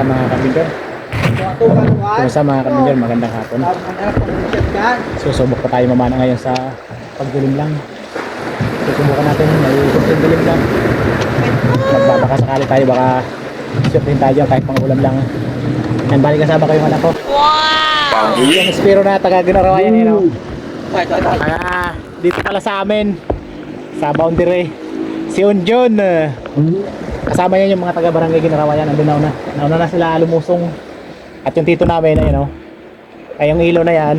Kumusta mga kapinjor? Kumusta mga kapinjor? Magandang hapon. Susubok pa tayo mamana ngayon sa pagdilim lang. Susubukan natin may kunting dilim lang. Magbabaka sakali tayo baka surfin tayo dyan kahit pang ulam lang. Yan, balik kasama ko yung anak ko. Wow! Yung espiro na taga Ginarawayan yun. oh. Ah, dito pala sa amin sa boundary si Unjun eh, kasama niya yung mga taga barangay Ginarawayan andun na una nauna na sila lumusong. At yung tito namin ayun oh. Ay yung ilaw na yan.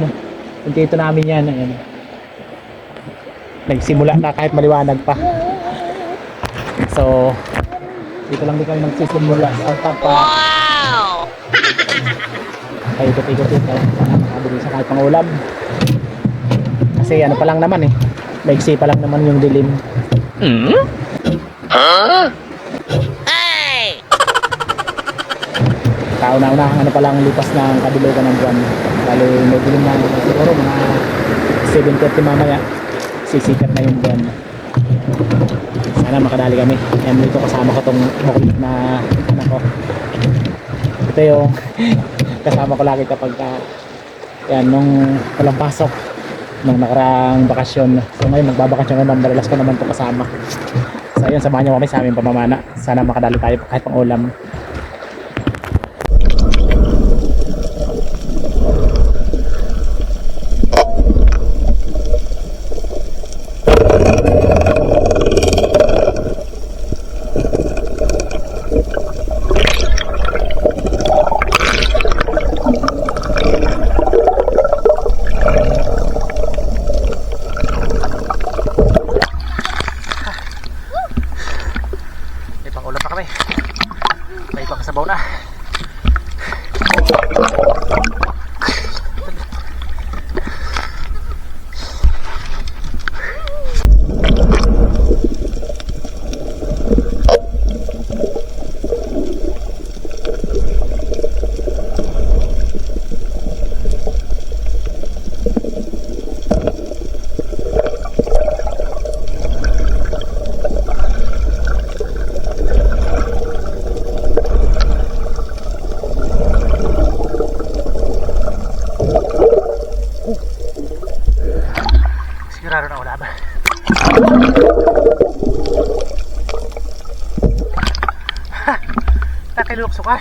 Yung tito namin yan ayun. Nagsimula na kahit maliwanag pa. So dito lang din kami nagsisimula sa top pa ay ikot-ikot kaya sana makabili sa kahit pang ulam. Kasi ano pa lang naman eh. Maiksi pa lang naman yung dilim kauna-unahan ano pa lang lipas ng kabilugan ng buwan. Bali may dilim na siguro mga 7.30 mamaya. Sisikat na yung buwan. Sana makadali kami. Yan dito kasama ko tong makulit na anak ko. Ito yung kasama ko lagi kapag ah, yan nung walang pasok nung nakaraang bakasyon. So ngayon magbabakasyon naman madalas ko naman to kasama so ayun samahan niyo kami sa aming pamamana. Sana makadali tayo kahit pang ulam may pang ulam pa kami may pang sabaw na sigurado na wala ba ha nakilukso ka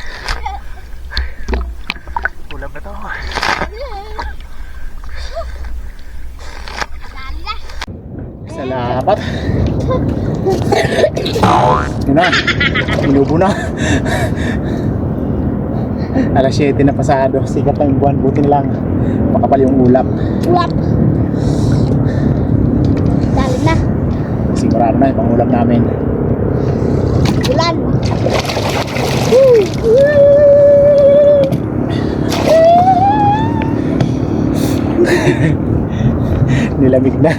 ulam na to salamat. Yun na. Inubo na. Alas 7 na pasado. Sikat na yung buwan. Buti lang. Makapal yung ulap. Ulap. Dali na. sigurado na yung pangulam namin. Ulan. nilamig na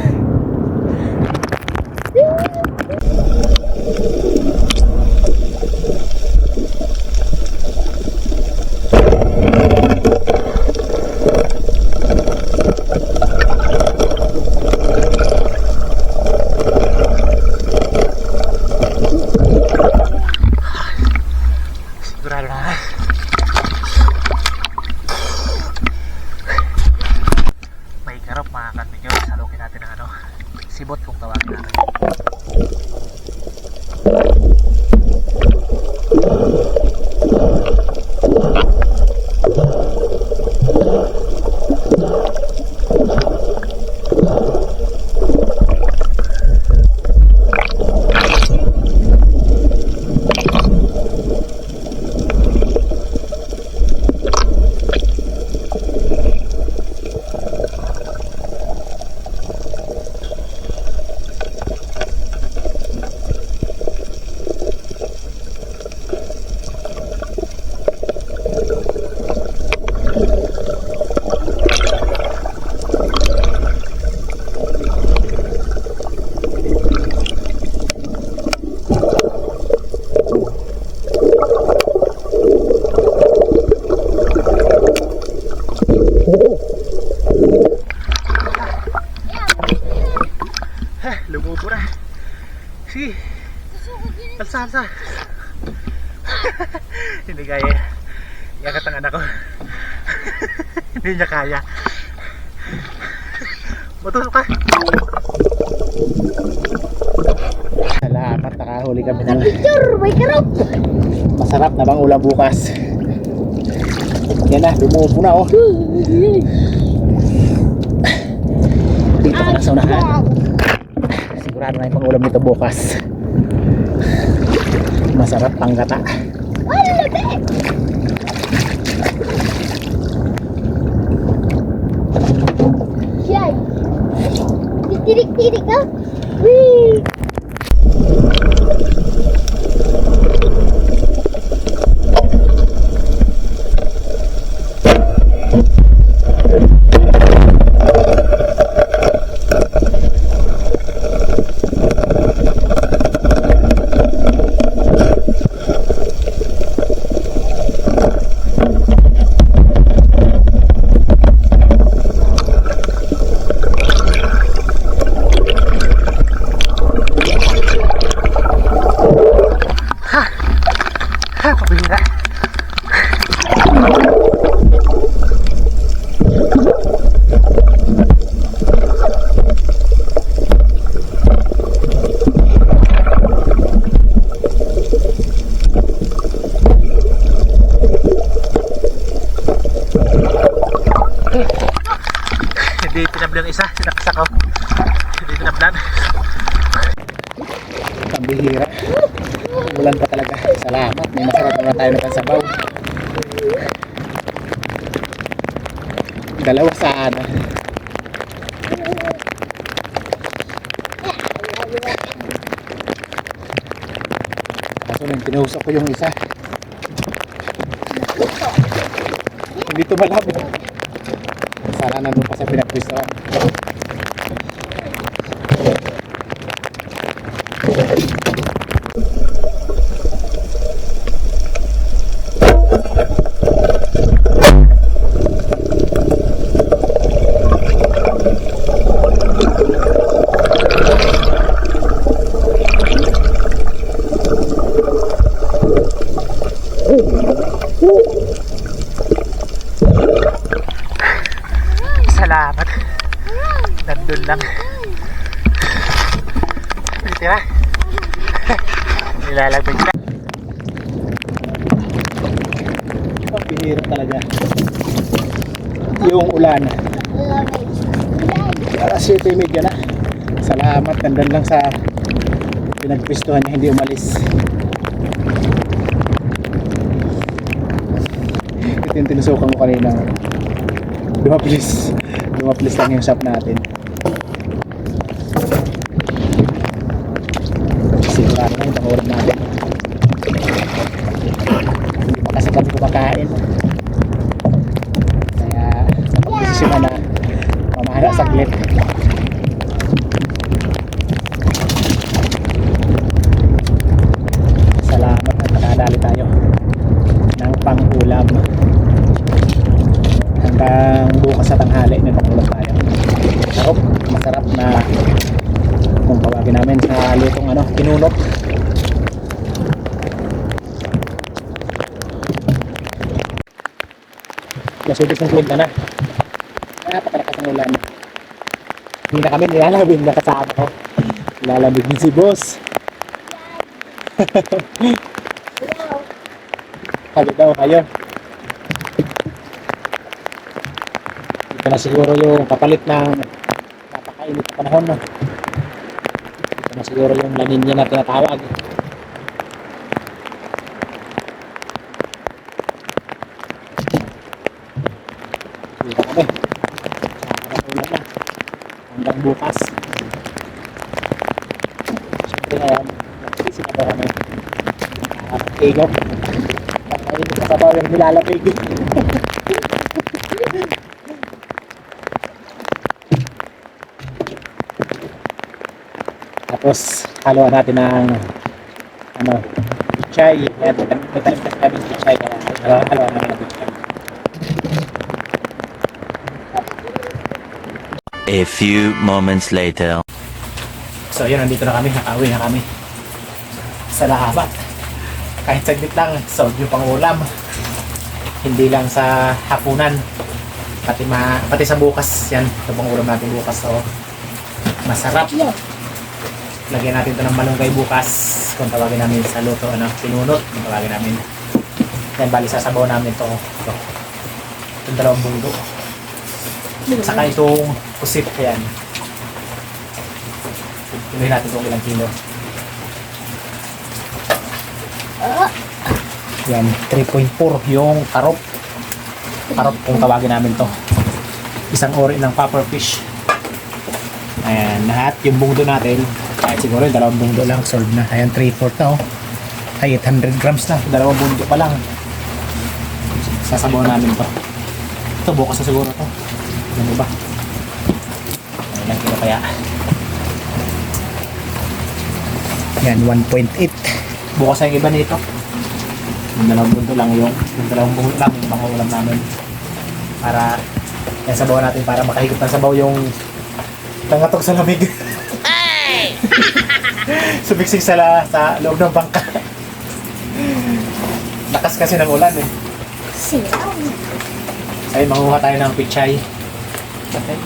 Alsa. Hindi kaya. Yakat ang anak ko. Hindi niya kaya. Matusok ka. Salamat, nakahuli kami ng Picture, may karop. masarap na bang ulam bukas. Yan na, lumubo na oh. Dito ka na sa unahan. Sigurado na yung pangulam nito bukas. Masarap pang gata. Ay, labi. Siyay. Titirik-tirik ka. Wee. Ha, pabihira. Hindi pinablang isa, sinaksak ko. Hindi pinablan. Pambihira. Ulan pa talaga. Salamat. May masarap naman tayo ng sabaw. Dalawa sana. Kaso nang tinusok ko yung isa. Hindi tumalab. Sana nandun pa sa pinagpistuan. Salamat. Nandun lang. Tira. Nilalagay ka. Pinirap talaga. Yung ulan. Alas 7.30 na. Salamat. Nandun lang sa pinagpistuhan niya. Hindi umalis. Ito yung tinusukan ko kanina. Dumaplis. Dumaplis lang yung shop natin. Sigurado na yung pangulam natin. Hindi pa kasi kami kumakain. Kaya napag-desisyon na mamahana saglit. Salamat at nakadali tayo ng pang-ulam hanggang bukas sa tanghali may pangulam tayo. Sarap, masarap na kung tawagin namin sa lutong ano, tinunok. Kasi ibig kong kwenta na. Napakalakas ang ulan. Hindi na kami nilalabing na kasama ko. Nilalabing din si boss. Hali daw kayo. Ito na siguro yung kapalit ng napakainit na panahon. No? Ito na siguro yung laninya na tinatawag. Dito kami. Nakakatulan na. Hanggang bukas. Siyempre ngayon, nag-isip na ba kami. Nakakatigaw. Pagkainit na sa bawang nilalapig. Tapos, haluan natin ng ano, chai. Yan, may talim kasi kami sa chai. Haluan namin ng chai. A few moments later. So yun, nandito na kami, nakauwi na kami. Salamat. Kahit saglit lang, solve yung pang ulam. Hindi lang sa hapunan. Pati, ma, pati sa bukas yan. Ito pang ulam natin bukas. So, masarap. Lagyan natin ito ng malunggay bukas. Kung tawagin namin sa luto, ano, pinunot. Kung tawagin namin. Yan, bali sasabaw namin ito. Ito. Itong dalawang bunggo. Saka itong kusip. Yan. Tuloy natin kung ilang kilo. Ah, Yan, 3.4 yung karop. Karop kung tawagin namin to. Isang ori ng puffer fish. Ayan, lahat yung bungdo natin. Kahit siguro yung dalawang bungdo lang, solve na. Ayan, 3.4 na oh. Ay, 800 grams na. Dalawang bungdo pa lang. Sasabaw namin to. Ito, bukas na siguro to. Ano ba? Ilang kilo kaya? Yan, 1.8. Bukas na yung iba nito. Yung dalawang bunto lang yung, yung dalawang bunto lang yung mga ulam namin. Para, yan sabaw natin para makahigop ng sabaw yung tangatog sa lamig. Sumiksik sa, la, sa loob ng bangka. Lakas kasi ng ulan eh. silaw. Ay, manguha tayo ng pichay. Okay.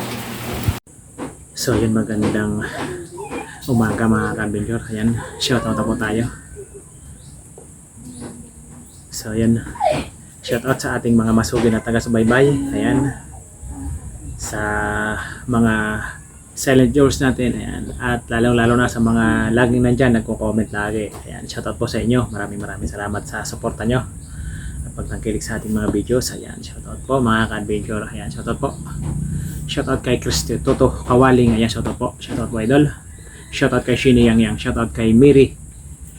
So, yun magandang umaga mga kabinyor. Ayan, shoutout po tayo. So, ayan. Shoutout sa ating mga masugid na taga-subaybay. Ayan. Sa mga silent viewers natin. Ayan. At lalong-lalo na sa mga laging nandyan, nagko-comment lagi. Ayan, shoutout po sa inyo. Maraming maraming salamat sa suporta nyo at pagtangkilik sa ating mga videos. Ayan, shoutout po mga ka-adventure. Ayan, shoutout po. Shoutout kay Christy Toto Kawaling. Ayan, shoutout po. Shoutout po idol. Shoutout kay Shini Yang Yang. Shoutout kay Miri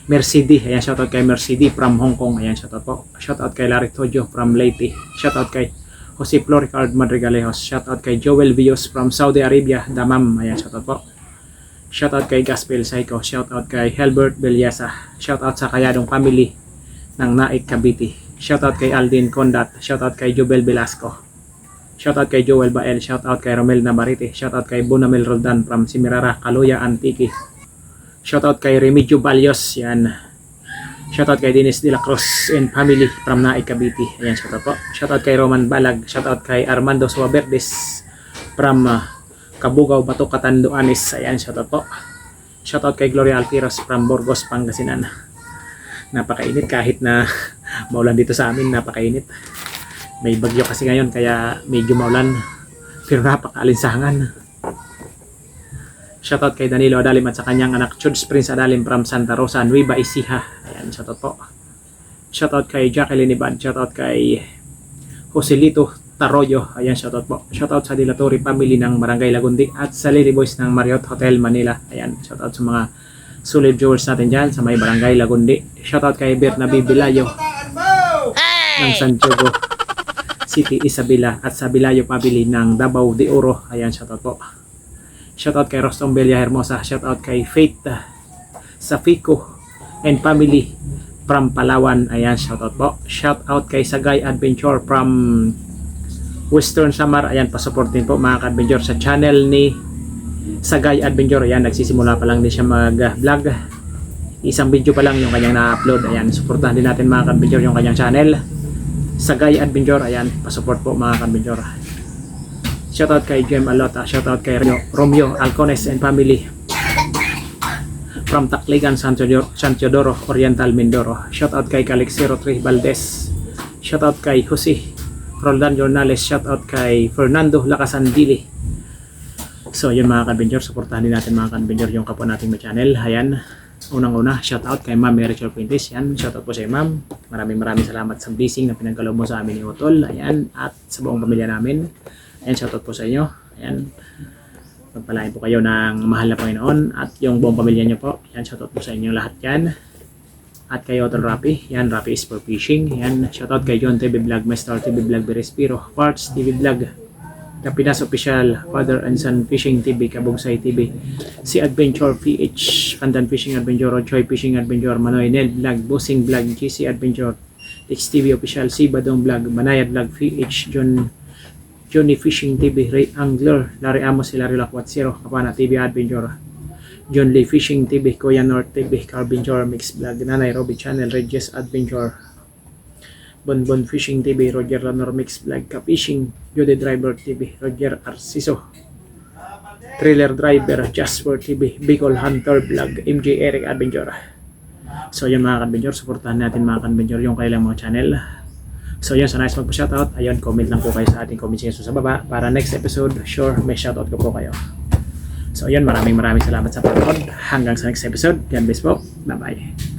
Mercedi. Ayan, shoutout kay Mercedi from Hong Kong. Ayan, shoutout po. Shoutout kay Larry Tojo from Leyte. Shoutout kay Jose Floricard Madrigalejos. Shoutout kay Joel Vios from Saudi Arabia, Damam. Ayan, shoutout po. Shoutout kay Gaspel Psycho. Shoutout kay Helbert Belyasa. Shoutout sa Kayadong Family ng Naik Cavite. Shoutout kay Aldin Condat. Shoutout kay Jubel Velasco. Shoutout kay Joel Bael. Shoutout kay Romel Navarite. Shoutout kay Bonamel Roldan from Simirara, Kaluya, Antique. Shoutout kay Remigio Balios. Yan. Shoutout kay Dennis De La Cruz and family from Naik Cavite. Ayan, shoutout po. Shoutout kay Roman Balag. Shoutout kay Armando Suaverdes from uh, Kabugaw, Bato, Catanduanes. Ayan, shoutout po. Shoutout kay Gloria Alfiros from Burgos, Pangasinan. Napakainit kahit na maulan dito sa amin, napakainit. May bagyo kasi ngayon kaya medyo maulan. Pero napakaalinsangan. Shoutout kay Danilo Adalim at sa kanyang anak Chuds Prince Adalim from Santa Rosa, Nueva Ecija. Ayan, shoutout po. Shoutout kay Jacqueline Ibad. Shoutout kay Joselito Taroyo. Ayan, shoutout po. Shoutout sa Dilatori family ng Barangay Lagundi at sa Lily Boys ng Marriott Hotel Manila. Ayan, shoutout sa mga solid viewers natin dyan sa may Barangay Lagundi. Shoutout kay Bernabe Bilayo ng Santiago City, Isabela at sa Bilayo family ng Davao de Oro. Ayan, shoutout po. Shoutout kay Rostom Belia Hermosa. Shoutout kay Faith uh, Safico and family from Palawan. Ayan, shoutout po. Shoutout kay Sagay Adventure from Western Samar. Ayan, pasupport din po mga ka-adventure sa channel ni Sagay Adventure. Ayan, nagsisimula pa lang din siya mag-vlog. Isang video pa lang yung kanyang na-upload. Ayan, supportahan din natin mga ka-adventure yung kanyang channel. Sagay Adventure. Ayan, pasupport po mga ka-adventure. Shoutout kay Jem Alota. Shoutout kay Romeo, Romeo Alcones and family from Tacligan, San Teodoro, San Teodoro Oriental, Mindoro. Shoutout kay Calixero 3 Valdez. Shoutout kay Jose Roldan Jornales. Shoutout kay Fernando Lacasandili. So yun mga kabinjor, supportahan din natin mga kabinjor yung kapwa nating may channel. Ayan, unang-una, shoutout kay Ma'am Mary Chol Quintes. Yan, shoutout po sa ma'am. Maraming maraming salamat sa blessing na pinagkaloob mo sa amin ni Utol. Ayan, at sa buong pamilya namin. Ayan, shoutout po sa inyo. Ayan, pagpalain po kayo ng mahal na Panginoon at yung buong pamilya niyo po. Yan, shoutout po sa inyo lahat yan. At kay Otol Rapi, yan, Rapi is for fishing. Yan, shoutout kay John TV Vlog, Master TV Vlog, Berespiro, Parts TV Vlog, Kapinas Official, Father and Son Fishing TV, Kabugsay TV, si Adventure PH, Pandan Fishing Adventure, Joy Fishing Adventure, Manoy Nel Vlog, Bossing Vlog, GC Adventure, XTV Official, si Badong Vlog, Manayad Vlog, PH, John Johnny Fishing TV, Ray Angler, Larry Amos, Larry Lakwat Zero, Kapana TV Adventure, John Lee Fishing TV, Kuya North TV, Carbinger Mix Vlog, Nanay Robbie Channel, Regis Adventure, Bonbon Fishing TV, Roger Lanormix Vlog Ka Fishing, Judy Driver TV, Roger Arciso, Trailer Driver, Jasper TV, Bicol Hunter Vlog, MJ Eric Adventure. So yun mga kadventure, supportahan natin mga kadventure yung kailang mga channel. So yun, sa nice magpa-shoutout, ayun, comment lang po kayo sa ating comment section sa baba para next episode, sure, may shoutout ko po kayo. So yun, maraming maraming salamat sa panood. Hanggang sa next episode. God bless. Bye-bye.